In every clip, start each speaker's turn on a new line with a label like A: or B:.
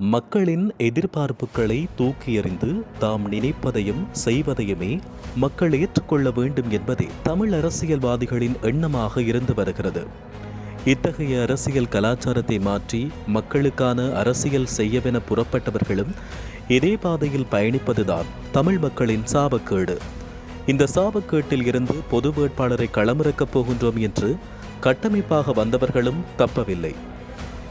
A: மக்களின் எதிர்பார்ப்புகளை தூக்கி எறிந்து தாம் நினைப்பதையும் செய்வதையுமே மக்கள் ஏற்றுக்கொள்ள வேண்டும் என்பதே தமிழ் அரசியல்வாதிகளின் எண்ணமாக இருந்து வருகிறது. இத்தகைய அரசியல் கலாச்சாரத்தை மாற்றி மக்களுக்கான அரசியல் செய்யவென புறப்பட்டவர்களும் இதே பாதையில் பயணிப்பதுதான் தமிழ் மக்களின் சாபக்கேடு. இந்த சாபக்கேட்டில் இருந்து பொது வேட்பாளரை களமிறக்கப் போகின்றோம் என்று கட்டமைப்பாக வந்தவர்களும் தப்பவில்லை.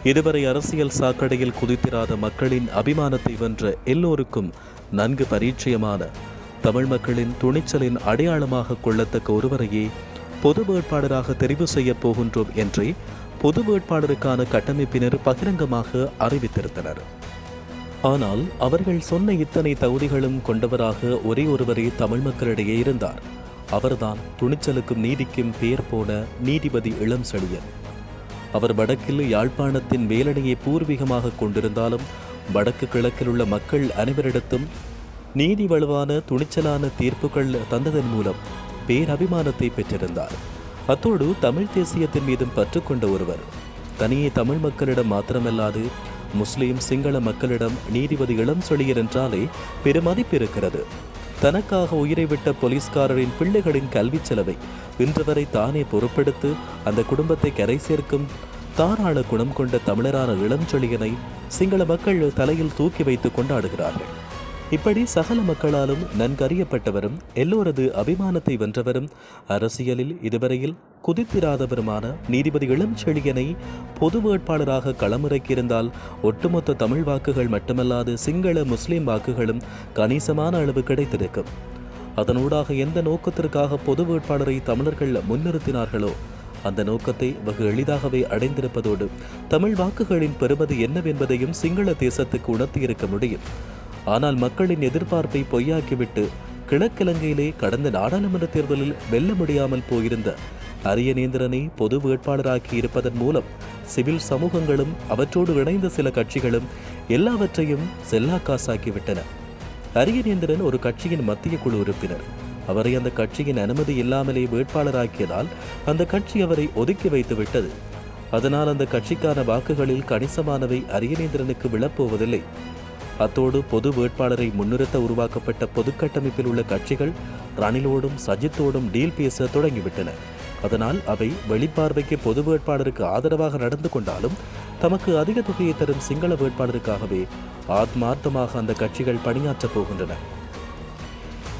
A: இதுவரை அரசியல் சாக்கடையில் குதித்திராத மக்களின் அபிமானத்தை வென்ற எல்லோருக்கும் நன்கு பரிச்சயமான தமிழ் மக்களின் துணிச்சலின் அடையாளமாக கொள்ளத்தக்க ஒருவரையே பொது வேட்பாளராக தெரிவு செய்யப் போகின்றோம் என்றே பொது வேட்பாளருக்கான கட்டமைப்பினர் பகிரங்கமாக அறிவித்திருந்தனர். ஆனால் அவர்கள் சொன்ன இத்தனை தகுதிகளும் கொண்டவராக ஒரே ஒருவரே தமிழ் மக்களிடையே இருந்தார். அவர்தான் துணிச்சலுக்கும் நீதிக்கும் பெயர் போன நீதிபதி இளம் செழியன் அவர் வடக்கில் யாழ்ப்பாணத்தின் மேலடையை பூர்வீகமாக கொண்டிருந்தாலும் வடக்கு கிழக்கில் உள்ள மக்கள் அனைவரிடத்தும் நீதி வலுவான துணிச்சலான தீர்ப்புகள் தந்ததன் மூலம் பேரபிமானத்தை பெற்றிருந்தார். அத்தோடு தமிழ் தேசியத்தின் மீதும் பற்றுக்கொண்ட ஒருவர். தனியே தமிழ் மக்களிடம் மாத்திரமல்லாது முஸ்லிம் சிங்கள மக்களிடம் நீதிபதி இளம் சொலியர் என்றாலே பெருமதிப்பு இருக்கிறது. தனக்காக உயிரை விட்ட போலீஸ்காரரின் பிள்ளைகளின் கல்விச் செலவை இன்று வரை தானே பொறுப்பெடுத்து அந்த குடும்பத்தை கரை சேர்க்கும் தாராள குணம் கொண்ட தமிழரான இளஞ்சொழியனை சிங்கள மக்கள் தலையில் தூக்கி வைத்து கொண்டாடுகிறார்கள். இப்படி சகல மக்களாலும் நன்கறியப்பட்டவரும் எல்லோரது அபிமானத்தை வென்றவரும் அரசியலில் இதுவரையில் குதித்திராதவருமான நீதிபதி இளஞ்செழியனை பொது வேட்பாளராக களமிறக்கியிருந்தால் ஒட்டுமொத்த தமிழ் வாக்குகள் மட்டுமல்லாது சிங்கள முஸ்லிம் வாக்குகளும் கணிசமான அளவு கிடைத்திருக்கும். அதனூடாக எந்த நோக்கத்திற்காக பொது வேட்பாளரை தமிழர்கள் முன்னிறுத்தினார்களோ அந்த நோக்கத்தை வெகு எளிதாகவே அடைந்திருப்பதோடு தமிழ் வாக்குகளின் பெறுவது என்னவென்பதையும் சிங்கள தேசத்துக்கு உணர்த்தியிருக்க முடியும். ஆனால் மக்களின் எதிர்பார்ப்பை பொய்யாக்கிவிட்டு கிழக்கிழங்கையிலே கடந்த நாடாளுமன்ற தேர்தலில் வெல்ல முடியாமல் போயிருந்த அரியநேந்திரனை பொது வேட்பாளராக்கி இருப்பதன் மூலம் சிவில் சமூகங்களும் அவற்றோடு இணைந்த சில கட்சிகளும் எல்லாவற்றையும் செல்லாக்காசாக்கிவிட்டன அரியநேந்திரன் ஒரு கட்சியின் மத்திய குழு உறுப்பினர். அவரை அந்த கட்சியின் அனுமதி இல்லாமலே வேட்பாளராக்கியதால் அந்த கட்சி அவரை ஒதுக்கி வைத்து விட்டது. அதனால் அந்த கட்சிக்கான வாக்குகளில் கணிசமானவை அரியநேந்திரனுக்கு விழப்போவதில்லை. அத்தோடு பொது வேட்பாளரை முன்னிறுத்த உருவாக்கப்பட்ட பொதுக்கட்டமைப்பில் உள்ள கட்சிகள் ரணிலோடும் சஜித்தோடும் டீல் பேச தொடங்கிவிட்டன. அதனால் அவை வெளிப்பார்வைக்கு பொது வேட்பாளருக்கு ஆதரவாக நடந்து கொண்டாலும் தமக்கு அதிக தொகையை தரும் சிங்கள வேட்பாளருக்காகவே ஆத்மார்த்தமாக அந்த கட்சிகள் பணியாற்றப் போகின்றன.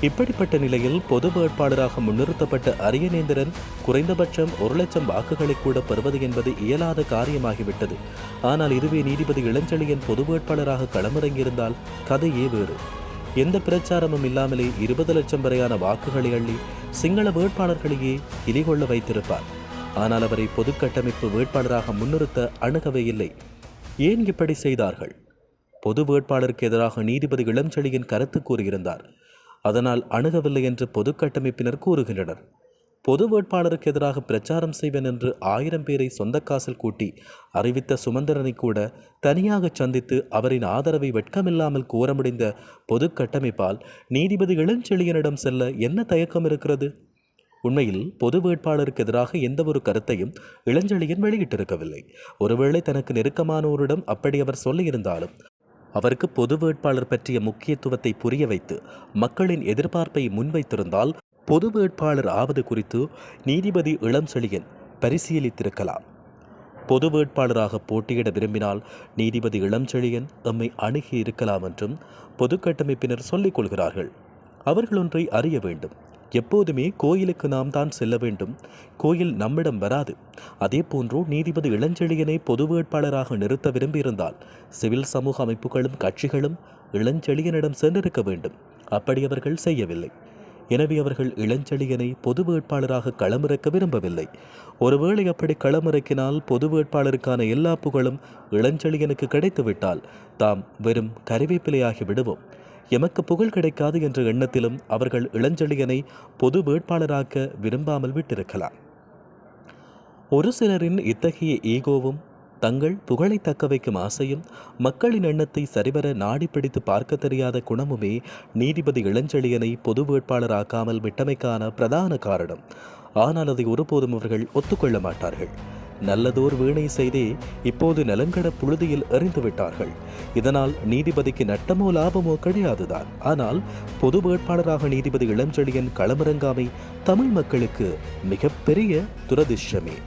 A: இப்படிப்பட்ட நிலையில் பொது வேட்பாளராக முன்னிறுத்தப்பட்ட அரியநேந்திரன் குறைந்தபட்சம் ஒரு லட்சம் வாக்குகளை கூட பெறுவது என்பது இயலாத காரியமாகிவிட்டது. ஆனால் இதுவே நீதிபதி இளஞ்செழியன் பொது வேட்பாளராக களமிறங்கியிருந்தால் கதையே வேறு. எந்த பிரச்சாரமும் இல்லாமலே இருபது லட்சம் வரையான வாக்குகளை அள்ளி சிங்கள வேட்பாளர்களையே இலிகொள்ள வைத்திருப்பார். ஆனால் அவரை பொதுக்கட்டமைப்பு வேட்பாளராக முன்னிறுத்த அணுகவே இல்லை. ஏன் இப்படி செய்தார்கள்? பொது வேட்பாளருக்கு எதிராக நீதிபதி இளஞ்செழியன் கருத்து கூறியிருந்தார். அதனால் அணுகவில்லை என்று பொது கட்டமைப்பினர் கூறுகின்றனர். பொது வேட்பாளருக்கு எதிராக பிரச்சாரம் செய்வேன் என்று ஆயிரம் பேரை சொந்த காசில் கூட்டி அறிவித்த சுமந்திரனை கூட தனியாக சந்தித்து அவரின் ஆதரவை வெட்கமில்லாமல் கோர முடிந்த பொது கட்டமைப்பால் நீதிபதி இளஞ்செழியனிடம் செல்ல என்ன தயக்கம் இருக்கிறது? உண்மையில் பொது வேட்பாளருக்கு எதிராக எந்த ஒரு கருத்தையும் இளஞ்செழியன் வெளியிட்டிருக்கவில்லை. ஒருவேளை தனக்கு நெருக்கமானோரிடம் அப்படி அவர் சொல்லியிருந்தாலும் அவருக்கு பொது வேட்பாளர் பற்றிய முக்கியத்துவத்தை புரிய வைத்து மக்களின் எதிர்பார்ப்பை முன்வைத்திருந்தால் பொது வேட்பாளர் ஆவது குறித்து நீதிபதி இளம் செழியன் பரிசீலித்திருக்கலாம். பொது வேட்பாளராக போட்டியிட விரும்பினால் நீதிபதி இளம் செழியன் எம்மை அணுகி இருக்கலாம் என்றும் பொது கட்டமைப்பினர் சொல்லிக் கொள்கிறார்கள். அவர்கள் ஒன்றை அறிய வேண்டும். எப்போதுமே கோயிலுக்கு நாம் தான் செல்ல வேண்டும். கோயில் நம்மிடம் வராது. அதே போன்று நீதிபதி இளஞ்செழியனை பொது வேட்பாளராக நிறுத்த விரும்பியிருந்தால் சிவில் சமூக அமைப்புகளும் கட்சிகளும் இளஞ்செழியனிடம் சென்றிருக்க வேண்டும். அப்படி அவர்கள் செய்யவில்லை. எனவே அவர்கள் இளஞ்செழியனை பொது வேட்பாளராக களமிறக்க விரும்பவில்லை. ஒருவேளை அப்படி களமிறக்கினால் பொது வேட்பாளருக்கான எல்லா புகழும் இளஞ்செழியனுக்கு கிடைத்துவிட்டால் தாம் வெறும் கருவேப்பிலையாகி விடுவோம். எமக்கு புகழ் கிடைக்காது என்ற எண்ணத்திலும் அவர்கள் இளஞ்செழியனை பொது வேட்பாளராக்க விரும்பாமல் விட்டிருக்கலாம். ஒரு சிலரின் இத்தகைய ஈகோவும் தங்கள் புகழை தக்க வைக்கும் ஆசையும் மக்களின் எண்ணத்தை சரிவர நாடி பிடித்து பார்க்க தெரியாத குணமுமே நீதிபதி இளஞ்செழியனை பொது வேட்பாளராக்காமல் விட்டமைக்கான பிரதான காரணம். ஆனால் அதை ஒருபோதும் அவர்கள் ஒத்துக்கொள்ள மாட்டார்கள். நல்லதோர் வீணை செய்தே இப்போது நலங்கட புழுதியில் எறிந்து விட்டார்கள். இதனால் நீதிபதிக்கு நட்டமோ லாபமோ கிடையாதுதான். ஆனால் பொது வேட்பாளராக நீதிபதி இளஞ்செழியன் களமிறங்காமை தமிழ் மக்களுக்கு மிகப்பெரிய துரதிர்ஷ்டமே.